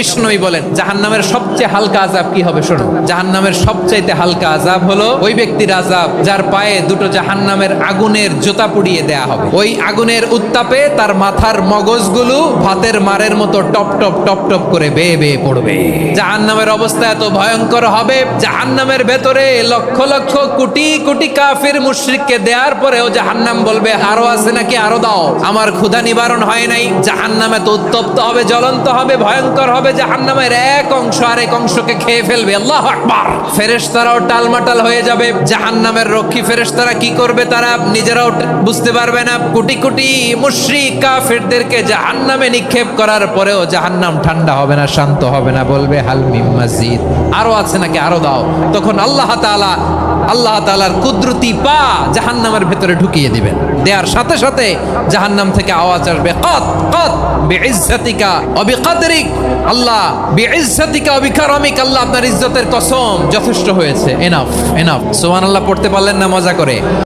বিষ্ণুই বলেন, জাহান্নামের সবচেয়ে হালকা আজাব কি হবে শোনো। জাহান্নামের সবচাইতে হালকা আজাব হলো ওই ব্যক্তির আজাব যার পায়ে দুটো জাহান্নামের আগুনের জুতা পুড়িয়ে দেয়া হবে। ওই আগুনের উত্তাপে তার মাথার মগজগুলো ভাতের মারের মতো টপ টপ টপ টপ করে বেয়ে বেয়ে পড়বে। জাহান্নামের অবস্থা এত ভয়ঙ্কর হবে, জাহান্নামের ভেতরে লক্ষ লক্ষ কোটি কোটি কাফির মুশরিককে দেওয়ার পরেও জাহান্নাম বলবে, আরও আছে নাকি? আরও দাও। আমার ক্ষুধা নিবারণ হয় নাই। জাহান্নামে তো উত্তপ্ত হবে, জ্বলন্ত হবে, ভয়ঙ্কর হবে জাহান্নামের এক অংশ আরেক অংশকে খেয়ে ফেলবে। আল্লাহ আকবার। ফেরেশতারাও টালমাটাল হয়ে যাবে। জাহান্নামের রক্ষী ফেরেশতারা কি করবে তারা নিজেরাও বুঝতে পারবে না। কোটি কোটি মুশরিক কাফিরদেরকে জাহান্নামে নিক্ষেপ করার পরেও জাহান্নাম ঠান্ডা হবে না, শান্ত হবে না, বলবে হালমিম মসজিদ আরও আছে নাকি? আরও দাও। তখন আল্লাহ তাআলা, আল্লাহ তাআলার কুদরতি পা জাহান্নামের ভেতরে ঢুকিয়ে দিবেন। দেওয়ার সাথে সাথে জাহান্নাম থেকে আওয়াজ আসবে। কত কত? বিইজ্জাতিকা অবিকাদিক আল্লাহ, বিইজ্জাতিকা অবিকারমিক। বিকারমিক আল্লাহ আপনার ইজ্জতের কসম যথেষ্ট হয়েছে। এনাফ এনাফ সোহান আল্লাহ পড়তে পারলেন না, মজা করে।